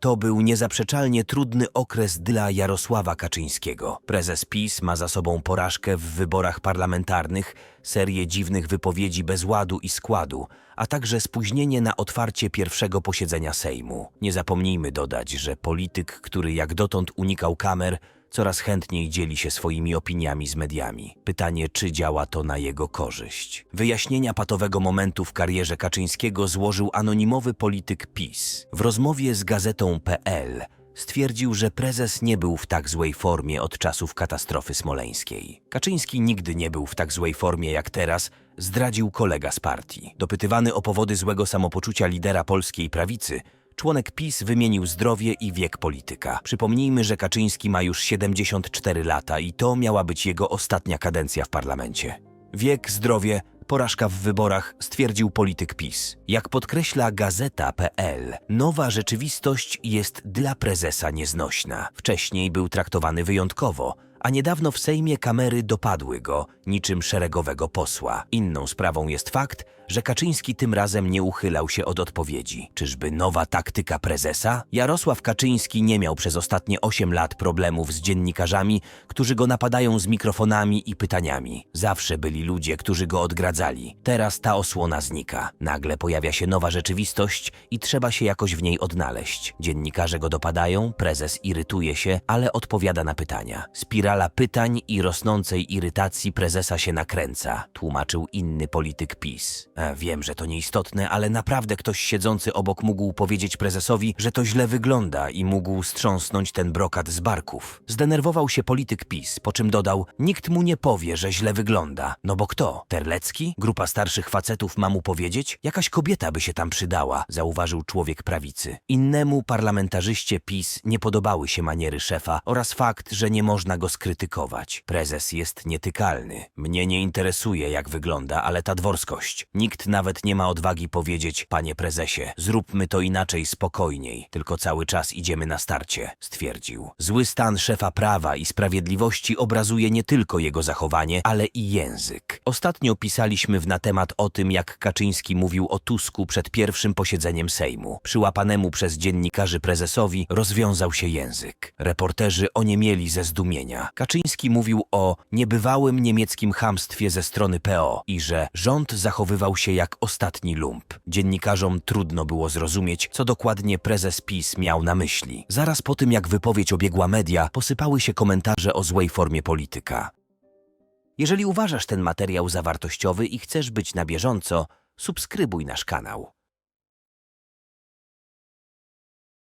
To był niezaprzeczalnie trudny okres dla Jarosława Kaczyńskiego. Prezes PiS ma za sobą porażkę w wyborach parlamentarnych, serię dziwnych wypowiedzi bez ładu i składu, a także spóźnienie na otwarcie pierwszego posiedzenia Sejmu. Nie zapomnijmy dodać, że polityk, który jak dotąd unikał kamer, coraz chętniej dzieli się swoimi opiniami z mediami. Pytanie, czy działa to na jego korzyść. Wyjaśnienia patowego momentu w karierze Kaczyńskiego złożył anonimowy polityk PiS. W rozmowie z gazetą PL stwierdził, że prezes nie był w tak złej formie od czasów katastrofy smoleńskiej. Kaczyński nigdy nie był w tak złej formie jak teraz, zdradził kolega z partii. Dopytywany o powody złego samopoczucia lidera polskiej prawicy, Członek PiS wymienił zdrowie i wiek polityka. Przypomnijmy, że Kaczyński ma już 74 lata i to miała być jego ostatnia kadencja w parlamencie. Wiek, zdrowie, porażka w wyborach, stwierdził polityk PiS. Jak podkreśla gazeta.pl, nowa rzeczywistość jest dla prezesa nieznośna. Wcześniej był traktowany wyjątkowo, a niedawno w Sejmie kamery dopadły go, niczym szeregowego posła. Inną sprawą jest fakt, że Kaczyński tym razem nie uchylał się od odpowiedzi. Czyżby nowa taktyka prezesa? Jarosław Kaczyński nie miał przez ostatnie 8 lat problemów z dziennikarzami, którzy go napadają z mikrofonami i pytaniami. Zawsze byli ludzie, którzy go odgradzali. Teraz ta osłona znika. Nagle pojawia się nowa rzeczywistość i trzeba się jakoś w niej odnaleźć. Dziennikarze go dopadają, prezes irytuje się, ale odpowiada na pytania. Spirala pytań i rosnącej irytacji prezesa się nakręca, tłumaczył inny polityk PiS. A wiem, że to nieistotne, ale naprawdę ktoś siedzący obok mógł powiedzieć prezesowi, że to źle wygląda i mógł strząsnąć ten brokat z barków. Zdenerwował się polityk PiS, po czym dodał: Nikt mu nie powie, że źle wygląda. No bo kto? Terlecki? Grupa starszych facetów ma mu powiedzieć? Jakaś kobieta by się tam przydała, zauważył człowiek prawicy. Innemu parlamentarzyście PiS nie podobały się maniery szefa oraz fakt, że nie można go skrytykować. Prezes jest nietykalny. Mnie nie interesuje, jak wygląda, ale ta dworskość. Nikt nawet nie ma odwagi powiedzieć, panie prezesie, zróbmy to inaczej, spokojniej, tylko cały czas idziemy na starcie, stwierdził. Zły stan szefa prawa i sprawiedliwości obrazuje nie tylko jego zachowanie, ale i język. Ostatnio pisaliśmy w na temat o tym, jak Kaczyński mówił o Tusku przed pierwszym posiedzeniem Sejmu. Przyłapanemu przez dziennikarzy prezesowi rozwiązał się język. Reporterzy oniemieli ze zdumienia. Kaczyński mówił o niebywałym niemieckim chamstwie ze strony PO i że rząd zachowywał się jak ostatni lump. Dziennikarzom trudno było zrozumieć, co dokładnie prezes PiS miał na myśli. Zaraz po tym, jak wypowiedź obiegła media, posypały się komentarze o złej formie polityka. Jeżeli uważasz ten materiał za wartościowy i chcesz być na bieżąco, subskrybuj nasz kanał.